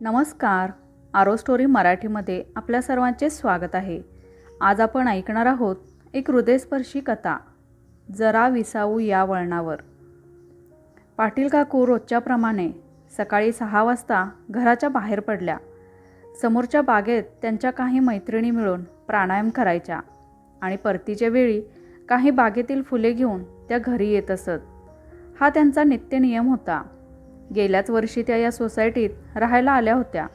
नमस्कार. आरो स्टोरी मराठीमध्ये आपल्या सर्वांचे स्वागत आहे. आज आपण ऐकणार आहोत एक हृदयस्पर्शी कथा जरा विसावू या वळणावर. पाटील काकू रोजच्याप्रमाणे सकाळी सहा वाजता घराच्या बाहेर पडल्या. समोरच्या बागेत त्यांच्या काही मैत्रिणी मिळून प्राणायाम करायच्या आणि परतीच्या वेळी काही बागेतील फुले घेऊन त्या घरी येत असत. हा त्यांचा नित्यनियम होता. गेल्याच वर्षी त्या या सोसायटीत राहायला आल्या होत्या.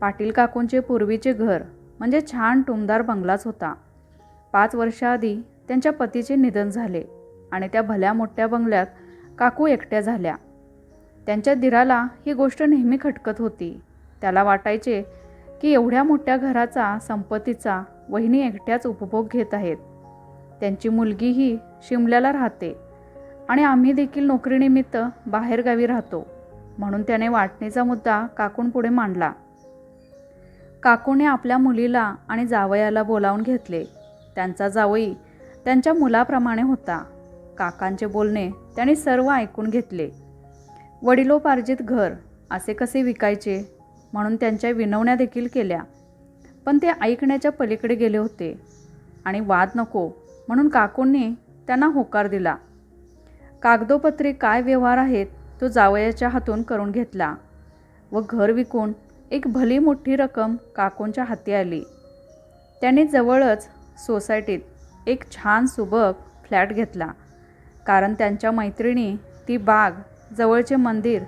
पाटील काकूंचे पूर्वीचे घर म्हणजे छान टुमदार बंगलाच होता. पाच वर्षाआधी त्यांच्या पतीचे निधन झाले आणि त्या भल्या मोठ्या बंगल्यात काकू एकट्या झाल्या. त्यांच्या दिराला ही गोष्ट नेहमी खटकत होती. त्याला वाटायचे की एवढ्या मोठ्या घराचा संपत्तीचा वहिनी एकट्याच उपभोग घेत आहेत. त्यांची मुलगीही शिमल्याला राहते आणि आम्ही देखील नोकरीनिमित्त बाहेरगावी राहतो. म्हणून त्याने वाटणीचा मुद्दा काकूंपुढे मांडला. काकूने आपल्या मुलीला आणि जावयाला बोलावून घेतले. त्यांचा जावई त्यांच्या मुलाप्रमाणे होता. काकांचे बोलणे त्याने सर्व ऐकून घेतले. वडिलोपार्जित घर असे कसे विकायचे? म्हणून त्यांच्या विनवण्या देखील केल्या. पण ते ऐकण्याच्या पलीकडे गेले होते. आणि वाद नको म्हणून काकूंनी त्यांना होकार दिला. कागदोपत्री काय व्यवहार आहेत? तो जावयाच्या हातून करून घेतला व घर विकून एक भली मोठी रक्कम काकूंच्या हाती आली. त्याने जवळच सोसायटीत एक छान सुबक फ्लॅट घेतला कारण त्यांच्या मैत्रिणी ती बाग जवळचे मंदिर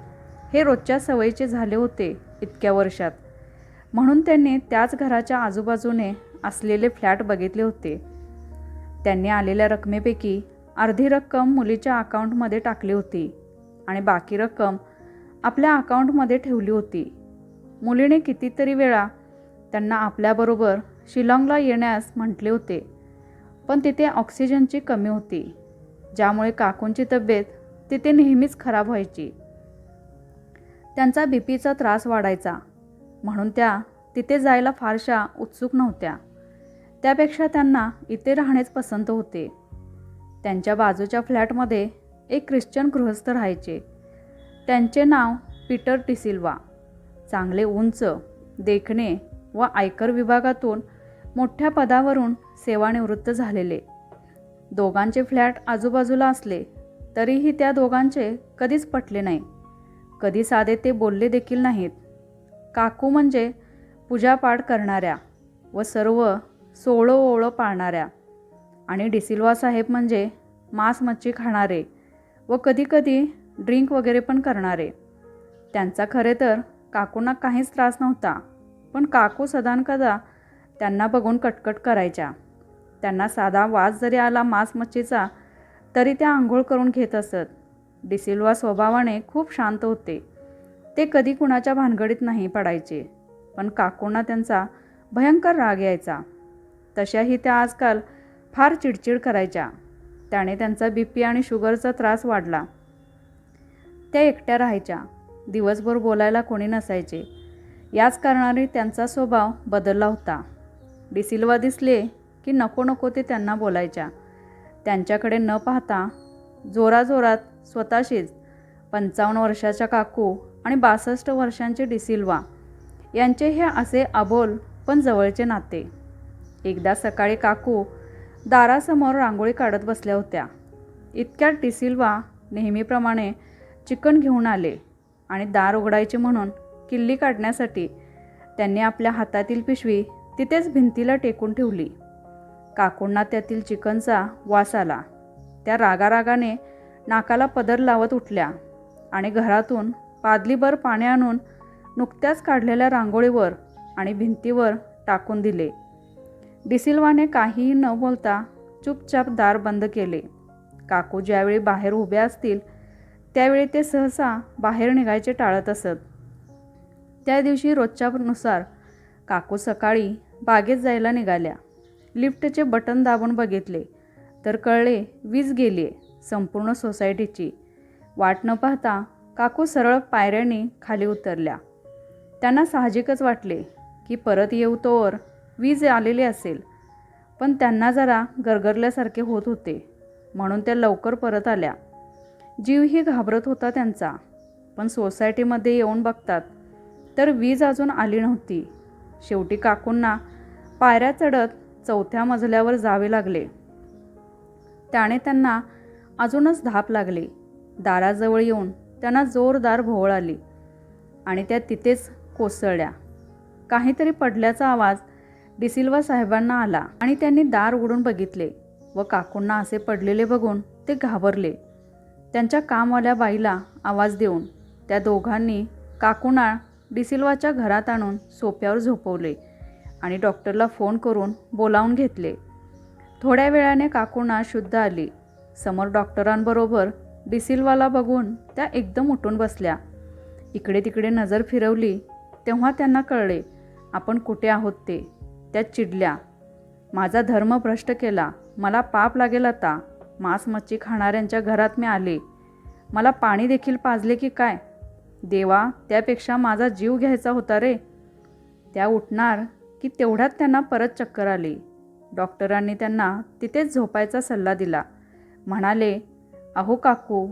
हे रोजच्या सवयीचे झाले होते इतक्या वर्षात. म्हणून त्यांनी त्याच घराच्या आजूबाजूने असलेले फ्लॅट बघितले होते. त्यांनी आलेल्या रकमेपैकी अर्धी रक्कम मुलीच्या अकाउंटमध्ये टाकली होती. आणि बाकी रक्कम आपल्या अकाउंटमध्ये ठेवली होती. मुलीने कितीतरी वेळा त्यांना आपल्याबरोबर शिलाँगला येण्यास म्हटले होते पण तिथे ऑक्सिजनची कमी होती ज्यामुळे काकूंची तब्येत तिथे नेहमीच खराब व्हायची. त्यांचा बी पीचा त्रास वाढायचा म्हणून त्या तिथे जायला फारशा उत्सुक नव्हत्या. त्यापेक्षा त्यांना इथे राहणेच पसंत होते. त्यांच्या बाजूच्या फ्लॅटमध्ये एक ख्रिश्चन गृहस्थ राहायचे. त्यांचे नाव पीटर टिसिल्वा चांगले उंच देखणे व आयकर विभागातून मोठ्या पदावरून सेवानिवृत्त झालेले. दोघांचे फ्लॅट आजूबाजूला असले तरीही त्या दोघांचे कधीच पटले नाही. कधी साधे ते बोलले देखील नाहीत. काकू म्हणजे पूजापाठ करणाऱ्या व सर्व सोळं ओळं पाळणाऱ्या. आणि डिसिल्वा साहेब म्हणजे मांस मच्छी खाणारे व कधीकधी ड्रिंक वगैरे पण करणारे. त्यांचा खरे तर काकूंना काहीच त्रास नव्हता पण काकू सदानकदा त्यांना बघून कटकट करायच्या. त्यांना साधा वास जरी आला मांस मच्छीचा तरी त्या आंघोळ करून घेत असत. डिसिल्वा स्वभावाने खूप शांत होते. ते कधी कुणाच्या भानगडीत नाही पडायचे पण काकूंना त्यांचा भयंकर राग यायचा. तशाही त्या आजकाल फार चिडचिड करायच्या. त्याने त्यांचा बी पी आणि शुगरचा त्रास वाढला. त्या एकट्या राहायच्या. दिवसभर बोलायला कोणी नसायचे. याच कारणाने त्यांचा स्वभाव बदलला होता. डिसिल्वा दिसले की नको नको ते त्यांना बोलायच्या. त्यांच्याकडे न पाहता जोराजोरात स्वतःशीच पंचावन्न वर्षाच्या काकू आणि बासष्ट वर्षांचे डिसिल्वा यांचे हे असे अबोल पण जवळचे नाते. एकदा सकाळी काकू दारासमोर रांगोळी काढत बसल्या होत्या. इतक्यात डिसिल्वा नेहमीप्रमाणे चिकन घेऊन आले आणि दार उघडायचे म्हणून किल्ली काढण्यासाठी त्यांनी आपल्या हातातील पिशवी तिथेच भिंतीला टेकून ठेवली. काकूंना त्यातील चिकनचा वास आला. त्या रागारागाने नाकाला पदर लावत उठल्या आणि घरातून पादलीभर पाणी आणून नुकत्याच काढलेल्या रांगोळीवर आणि भिंतीवर टाकून दिले. डिसिल्वाने काहीही न बोलता चुपचाप दार बंद केले. काकू ज्यावेळी बाहेर उभे असतील त्यावेळी ते सहसा बाहेर निघायचे टाळत असत. त्या दिवशी रोजच्यानुसार काकू सकाळी बागेत जायला निघाल्या. लिफ्टचे बटन दाबून बघितले. तर कळले वीज गेली आहे संपूर्ण सोसायटीची. वाट न पाहता काकू सरळ पायऱ्यांनी खाली उतरल्या. त्यांना साहजिकच वाटले की परत येऊ तोवर वीज आलेली असेल. पण त्यांना जरा गरगरल्यासारखे होत होते. म्हणून त्या लवकर परत आल्या. जीवही घाबरत होता त्यांचा. पण सोसायटीमध्ये येऊन बघतात. तर वीज अजून आली नव्हती. शेवटी काकूंना पायऱ्या चढत चौथ्या मजल्यावर जावे लागले. त्याने त्यांना अजूनच धाप लागली. दाराजवळ येऊन त्यांना जोरदार भोवळ आली आणि त्या तिथेच कोसळल्या. काहीतरी पडल्याचा आवाज डिसिल्वा साहेबांना आला आणि त्यांनी दार उघडून बघितले व काकूंना असे पडलेले बघून ते घाबरले. त्यांच्या कामवाल्या बाईला आवाज देऊन त्या दोघांनी काकूंना डिसिल्वाच्या घरात आणून सोप्यावर झोपवले आणि डॉक्टरला फोन करून बोलावून घेतले. थोड्या वेळाने काकूंना शुद्ध आली. समोर डॉक्टरांबरोबर डिसिल्वाला बघून त्या एकदम उठून बसल्या. इकडे तिकडे नजर फिरवली तेव्हा त्यांना कळले आपण कुठे आहोत ते? त्या चिडल्या. माझा धर्म भ्रष्ट केला. मला पाप लागेल आता. मांस मच्छी खाणाऱ्यांच्या घरात मी आले. मला पाणी देखील पाजले की काय? देवा त्यापेक्षा माझा जीव घ्यायचा होता रे. त्या उठणार की तेवढ्यात त्यांना परत चक्कर आली. डॉक्टरांनी त्यांना तिथेच झोपायचा सल्ला दिला. म्हणाले अहो काकू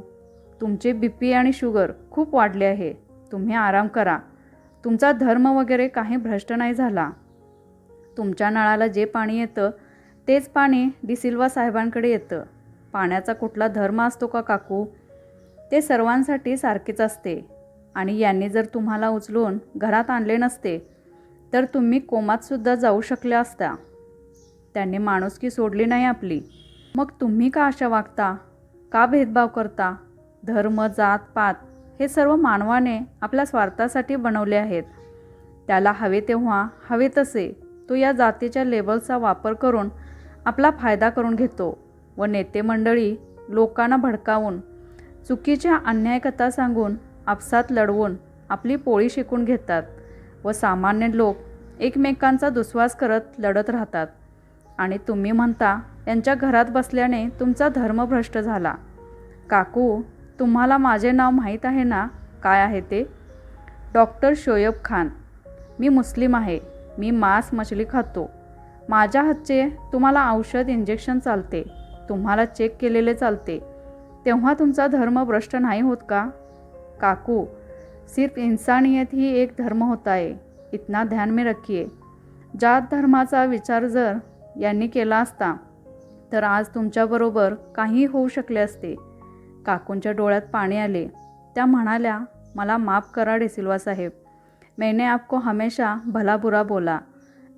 तुमचे बी पी आणि शुगर खूप वाढले आहे. तुम्ही आराम करा. तुमचा धर्म वगैरे काही भ्रष्ट नाही झाला. तुमच्या नळाला जे पाणी येतं तेच पाणी डिसिल्वा साहेबांकडे येतं. पाण्याचा कुठला धर्म असतो का काकू? ते सर्वांसाठी सारखेच असते. आणि यांनी जर तुम्हाला उचलून घरात आणले नसते तर तुम्ही कोमातसुद्धा जाऊ शकल्या असता त्यांनी माणुसकी सोडली नाही आपली. मग तुम्ही का अशा वागता? का भेदभाव करता? धर्म जात पात हे सर्व मानवाने आपल्या स्वार्थासाठी बनवले आहेत. त्याला हवे तेव्हा हवे तसे. तो या जातीच्या लेबलचा वापर करून आपला फायदा करून घेतो व नेते मंडळी लोकांना भडकावून चुकीच्या अन्यायकथा सांगून आपसात लढवून आपली पोळी शिकून घेतात व सामान्य लोक एकमेकांचा दुस्वास करत लढत राहतात. आणि तुम्ही म्हणता यांच्या घरात बसल्याने तुमचा धर्म भ्रष्ट झाला. काकू तुम्हाला माझे नाव माहीत आहे ना? काय आहे ते? डॉक्टर शोएब खान. मी मुस्लिम आहे. मी मांस मछली खातो. माझ्या हातचे तुम्हाला औषध इंजेक्शन चालते. तुम्हाला चेक केलेले चालते. तेव्हा तुमचा धर्म भ्रष्ट नाही होत का? काकू सिर्फ इंसानियत ही एक धर्म होता है इतना ध्यान में रखिए. जात धर्माचा विचार जर यांनी केला असता तर आज तुमच्याबरोबर काही होऊ शकले असते. काकूंच्या डोळ्यात पाणी आले. त्या म्हणाल्या मला माफ करा डेसिल्वा साहेब. मैंने आपको हमेशा भला बुरा बोला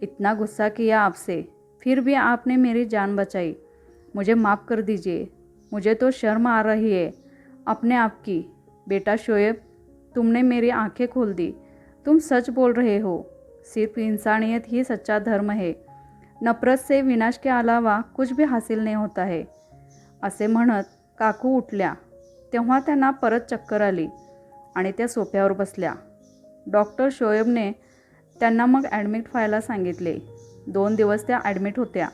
इतना गुस्सा किया आपसे फिर भी आपने मेरी जान बचाई। मुझे माफ़ कर दीजिए मुझे तो शर्म आ रही है अपने आप की। बेटा शोएब तुमने मेरी आंखें खोल दी। तुम सच बोल रहे हो सिर्फ इंसानियत ही सच्चा धर्म है। नफरत से विनाश के अलावा कुछ भी हासिल नहीं होता है। असे म्हणत काकू उठल्या तेव्हा त्यांना परत चक्कर आली आणि त्या सोफ्यावर बसल्या. डॉक्टर शोएबने त्यांना मग ॲडमिट व्हायला सांगितले. दोन दिवस त्या ॲडमिट होत्या.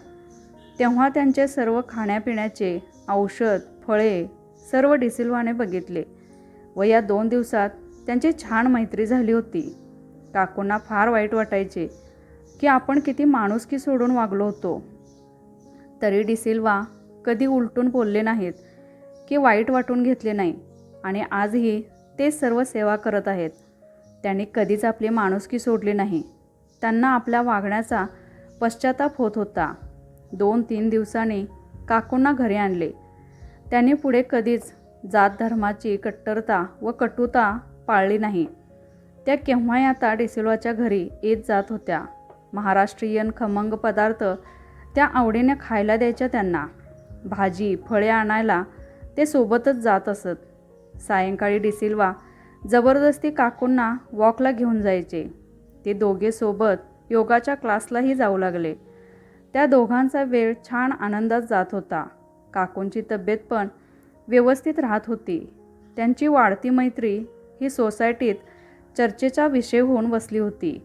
तेव्हा त्यांचे सर्व खाण्यापिण्याचे औषध फळे सर्व डिसिल्वाने बघितले व या दोन दिवसात त्यांची छान मैत्री झाली होती. काकूंना फार वाईट वाटायचे की आपण किती माणुसकी सोडून वागलो होतो. तरी डिसिल्वा कधी उलटून बोलले नाहीत की वाईट वाटून घेतले नाही आणि आजही ते सर्व सेवा करत आहेत. त्यांनी कधीच आपली माणुसकी सोडली नाही. त्यांना आपल्या वागण्याचा पश्चाताप होत होता. दोन तीन दिवसांनी काकूंना घरी आणले. त्यांनी पुढे कधीच जात धर्माची कट्टरता व कटुता पाळली नाही. त्या केव्हाही आता डिसिल्वाच्या घरी येत जात होत्या. महाराष्ट्रीयन खमंग पदार्थ त्या आवडीने खायला द्यायच्या त्यांना. भाजी फळे आणायला ते सोबतच जात असत. सायंकाळी डिसिल्वा जबरदस्ती काकूंना वॉकला घेऊन जायचे. ते दोघे सोबत योगाच्या क्लासलाही जाऊ लागले. त्या दोघांचा वेळ छान आनंदात जात होता. काकूंची तब्येत पण व्यवस्थित राहत होती. त्यांची वाढती मैत्री ही सोसायटीत चर्चेचा विषय होऊन बसली होती.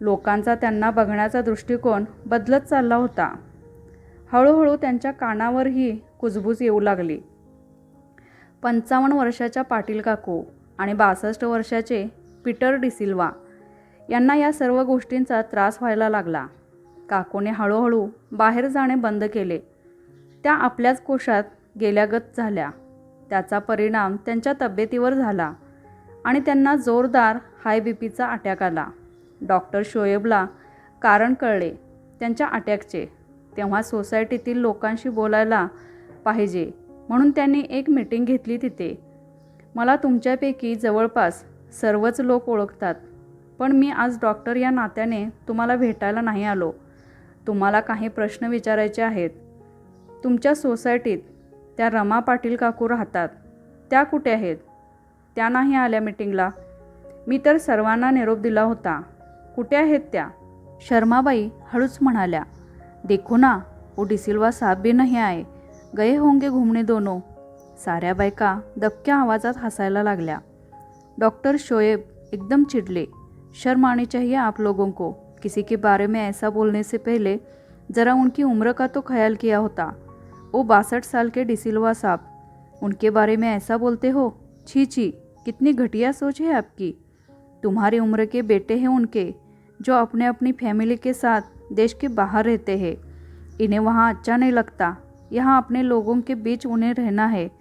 लोकांचा त्यांना बघण्याचा दृष्टिकोन बदलत चालला होता. हळूहळू त्यांच्या कानावरही कुजबूज येऊ लागली. पंचावन्न वर्षाच्या पाटील काकू आणि बासष्ट वर्षाचे पीटर डिसिल्वा यांना या सर्व गोष्टींचा त्रास व्हायला लागला. काकूने हळूहळू बाहेर जाणे बंद केले. त्या आपल्याच कोशात गेल्यागत झाल्या. त्याचा परिणाम त्यांच्या तब्येतीवर झाला आणि त्यांना जोरदार हाय बी पीचा अटॅक आला. डॉक्टर शोएबला कारण कळले त्यांच्या अटॅकचे. तेव्हा सोसायटीतील लोकांशी बोलायला पाहिजे म्हणून त्यांनी एक मीटिंग घेतली तिथे. मला तुमच्यापैकी जवळपास सर्वच लोक ओळखतात पण मी आज डॉक्टर या नात्याने तुम्हाला भेटायला नाही आलो. तुम्हाला काही प्रश्न विचारायचे आहेत. तुमच्या सोसायटीत त्या रमा पाटील काकू राहतात. त्या कुठे आहेत? त्या नाही आल्या मीटिंगला. मी तर सर्वांना निरोप दिला होता. कुठे आहेत त्या? शर्माबाई हळूच म्हणाल्या. देखो ना वो डिसिल्वा साहब भी नहीं आए गए होंगे घूमने दोनों. साऱ्या बायका दबक्या आवाजात हसायला लागल्या. डॉक्टर शोएब एकदम चिडले. शर्म आनी चाहिए आप लोगों को. किसी के बारे में ऐसा बोलने से पहले ज़रा उनकी उम्र का तो ख्याल किया होता. वो बासठ साल के डिसिल्वा साहब. उनके बारे में ऐसा बोलते हो? छी छी, कितनी घटिया सोच है आपकी. तुम्हारी उम्र के बेटे हैं उनके, जो अपने अपनी फैमिली के साथ देश के बाहर रहते हैं। इन्हें वहाँ अच्छा नहीं लगता। यहाँ अपने लोगों के बीच उन्हें रहना है।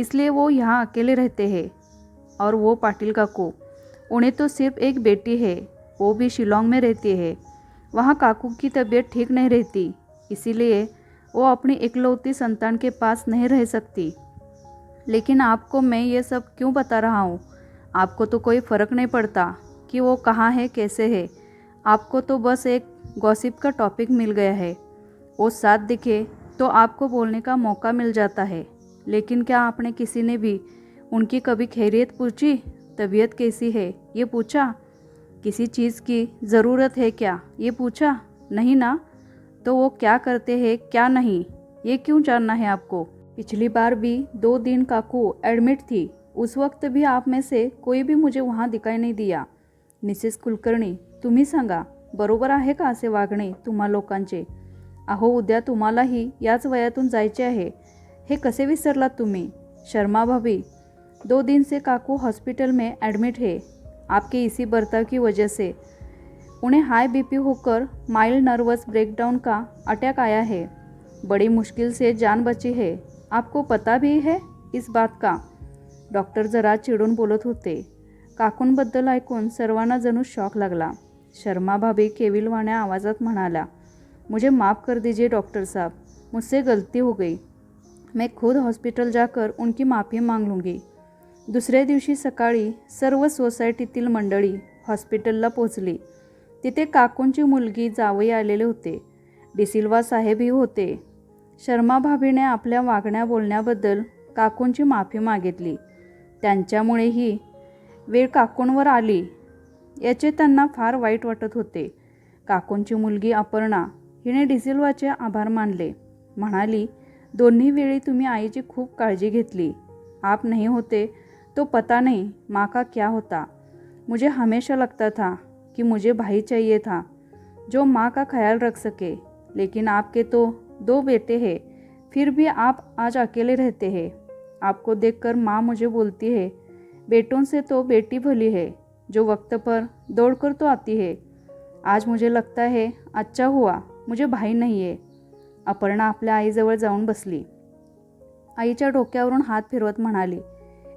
इसलिए वो यहाँ अकेले रहते हैं और वो पाटिल काकू। उन्हें तो सिर्फ़ एक बेटी है, वो भी शिलोंग में रहती है। वहाँ काकू की तबीयत ठीक नहीं रहती, इसीलिए वो अपनी इकलौती संतान के पास नहीं रह सकती। लेकिन आपको मैं ये सब क्यों बता रहा हूँ? आपको तो कोई फ़र्क नहीं पड़ता कि वो कहाँ है, कैसे है। आपको तो बस एक गॉसिप का टॉपिक मिल गया है। वो साथ दिखे तो आपको बोलने का मौका मिल जाता है। लेकिन क्या आपने किसी ने भी उनकी कभी खैरियत पूछी? तबीयत कैसी है? ये पूछा। किसी चीज़ की ज़रूरत है क्या? ये पूछा। नहीं ना। तो वो क्या करते हैं क्या नहीं? ये क्यों जानना है आपको? पिछली बार भी दो दिन काकू एडमिट थी। उस वक्त भी आप में से कोई भी मुझे वहाँ दिखाई नहीं दिया। मिसेस कुलकर्णी तुम्ही सांगा। बरोबर आहे का असे वागणे तुम्हा लोकांचे? अहो उद्या तुम्हालाही याच वयातून जायचे आहे. हे कसे विसरलात तुम्ही? शर्मा भाभी दो दिन से काकू हॉस्पिटल में एडमिट है. आपके इसी बर्ताव की वजह से. उन्हें हाई बीपी होकर माइल्ड नर्वस ब्रेकडाउन का अटैक आया है. बड़ी मुश्किल से जान बची है. आपको पता भी है इस बात का? डॉक्टर जरा चिडून बोलत होते. काकूंबद्दल ऐकून सर्वांना जणू शॉक लागला. शर्मा भाभी केविलवाण्या आवाजात म्हणाला मुझे माफ़ कर दीजिए डॉक्टर साहब. मुझसे गलती हो गई. मैं खुद हॉस्पिटल जाकर उनकी माफ़ी मांग लूँगी। दुसऱ्या दिवशी सकाळी सर्व सोसायटीतील मंडळी हॉस्पिटलला पोचली तिथे काकूंची मुलगी जावई आलेले होते. डिसिल्वा साहेबही होते. शर्मा भाभीने आपल्या वागण्या बोलण्याबद्दल काकूंची माफी मागितली. त्यांच्यामुळे ही वेळ काकूंवर आली याचे त्यांना फार वाईट वाटत होते. काकूंची मुलगी अपर्णा हिने डिसिल्वाचे आभार मानले. म्हणाली दोन्ही वेळी तुम्ही आईची खूप काळजी घेतली. आप नहीं होते तो पता नहीं माँ का क्या होता. मुझे हमेशा लगता था कि मुझे भाई चाहिए था, जो माँ का ख्याल रख सके, लेकिन आपके तो दो बेटे हैं, फिर भी आप आज अकेले रहते हैं। आपको देखकर माँ मुझे बोलती है, बेटों से तो बेटी भली है, जो वक्त पर दौड़कर तो आती है। आज मुझे लगता है अच्छा हुआ, मुझे भाई नहीं आहे अपर्णा आपल्या आईजवळ जाऊन बसली. आईच्या डोक्यावरून हात फिरवत म्हणाली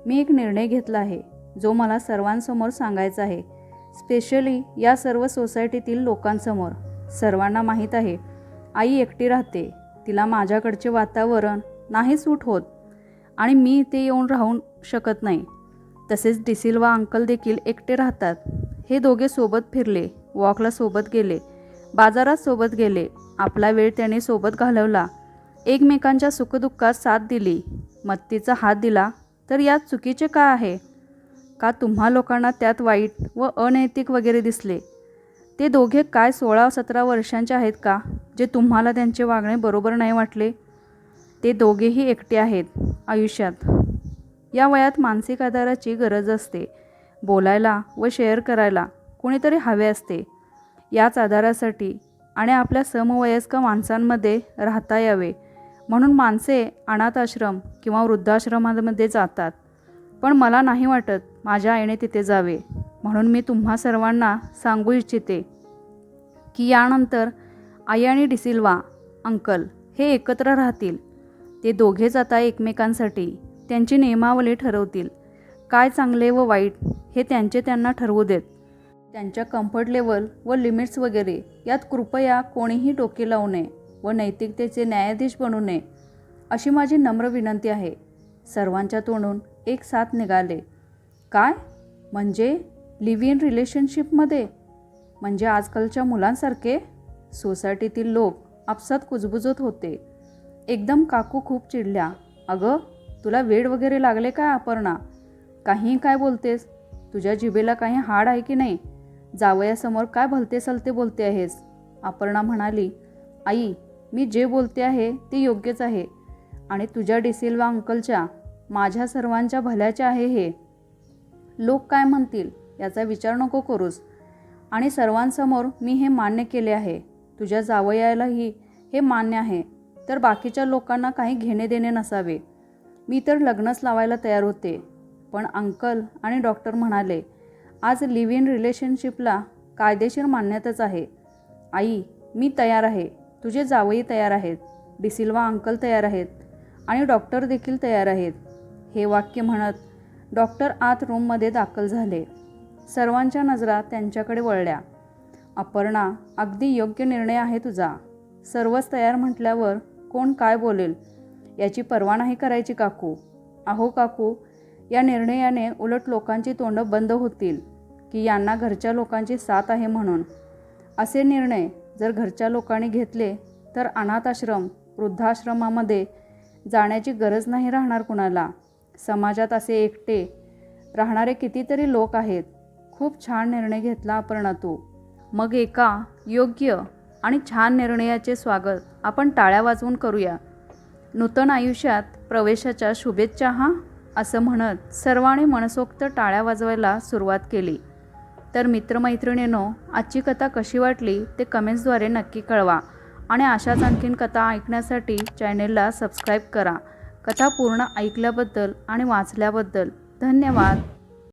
मी एक निर्णय घेतला आहे जो मला सर्वांसमोर सांगायचा आहे. स्पेशली या सर्व सोसायटीतील लोकांसमोर. सर्वांना माहीत आहे आई एकटी राहते. तिला माझ्याकडचे वातावरण नाही सूट होत आणि मी इथे येऊन राहू शकत नाही. तसेच डिसिल्वा अंकल देखील एकटे राहतात. हे दोघे सोबत फिरले वॉकला सोबत गेले. बाजारात सोबत गेले. आपला वेळ त्याने सोबत घालवला. एकमेकांच्या सुखदुःखात साथ दिली. मत्तीचा हात दिला तर यात चुकीचे का आहे? का तुम्हा लोकांना त्यात वाईट व अनैतिक वगैरे दिसले? ते दोघे काय सोळा सतरा वर्षांचे आहेत का जे तुम्हाला त्यांचे वागणे बरोबर नाही वाटले? ते दोघेही एकटे आहेत आयुष्यात. या वयात मानसिक आधाराची गरज असते. बोलायला व शेअर करायला कोणीतरी हवे असते. याच आधारासाठी आणि आपल्या समवयस्क माणसांमध्ये राहता यावे. म्हणून माणसे अनाथ आश्रम किंवा वृद्धाश्रमामध्ये जातात. पण मला नाही वाटत माझ्या आईने तिथे जावे. म्हणून मी तुम्हा सर्वांना सांगू इच्छिते की यानंतर आई आणि डिसिल्वा अंकल हे एकत्र राहतील. ते दोघेच आता एकमेकांसाठी त्यांची नियमावली ठरवतील. काय चांगले व वाईट हे त्यांचे त्यांना ठरवू देत. त्यांच्या कम्फर्ट लेवल व लिमिट्स वगैरे यात कृपया कोणीही डोके लावू नये व नैतिकतेचे न्यायाधीश बनू नये अशी माझी नम्र विनंती आहे. सर्वांच्या तोंडून एक साथ निघाले. काय? म्हणजे लिव्ह इन रिलेशनशिपमध्ये म्हणजे आजकालच्या मुलांसारखे? सोसायटीतील लोक आपसात कुजबुजत होते. एकदम काकू खूप चिडल्या. अगं तुला वेड वगैरे लागले काय अपर्णा? काहीही काय बोलतेस? तुझ्या जिभेला काही हाड आहे की नाही? जावयासमोर काय भलते सलते बोलते आहेस? अपर्णा म्हणाली आई मी जे बोलते आहे ते योग्यच आहे. आणि तुझ्या डिसिल्वा अंकलच्या माझ्या सर्वांच्या भल्याच्या आहे हे. लोक काय म्हणतील याचा विचार नको करूस. आणि सर्वांसमोर मी हे मान्य केले आहे. तुझ्या जावयालाही हे मान्य आहे. तर बाकीच्या लोकांना काही घेणे देणे नसावे. मी तर लग्नच लावायला तयार होते. पण अंकल आणि डॉक्टर म्हणाले आज लिव्ह इन रिलेशनशिपला कायदेशीर मान्यताच आहे. आई मी तयार आहे. तुझे जावई तयार आहेत. डिसिल्वा अंकल तयार आहेत. आणि डॉक्टर देखील तयार आहेत. हे वाक्य म्हणत डॉक्टर आत रूममध्ये दाखल झाले. सर्वांच्या नजरा त्यांच्याकडे वळल्या. अपर्णा अगदी योग्य निर्णय आहे तुझा. सर्वच तयार म्हटल्यावर कोण काय बोलेल? याची पर्वा नाही करायची काकू. अहो काकू या निर्णयाने उलट लोकांची तोंडं बंद होतील. की यांना घरच्या लोकांची साथ आहे म्हणून. असे निर्णय जर घरच्या लोकांनी घेतले तर अनाथाश्रम वृद्धाश्रमामध्ये जाण्याची गरज नाही राहणार कुणाला. समाजात असे एकटे राहणारे कितीतरी लोक आहेत. खूप छान निर्णय घेतला अपर्णा तू. मग एका योग्य आणि छान निर्णयाचे स्वागत आपण टाळ्या वाजवून करूया. नूतन आयुष्यात प्रवेशाच्या शुभेच्छा हा? असं म्हणत सर्वांनी मनसोक्त टाळ्या वाजवायला सुरुवात केली. तर मित्रमैत्रिणींनो आजची कथा कशी वाटली ते कमेंट्सद्वारे नक्की कळवा. आणि अशाच आणखीन कथा ऐकण्यासाठी चॅनेलला सबस्क्राईब करा. कथा पूर्ण ऐकल्याबद्दल आणि वाचल्याबद्दल धन्यवाद.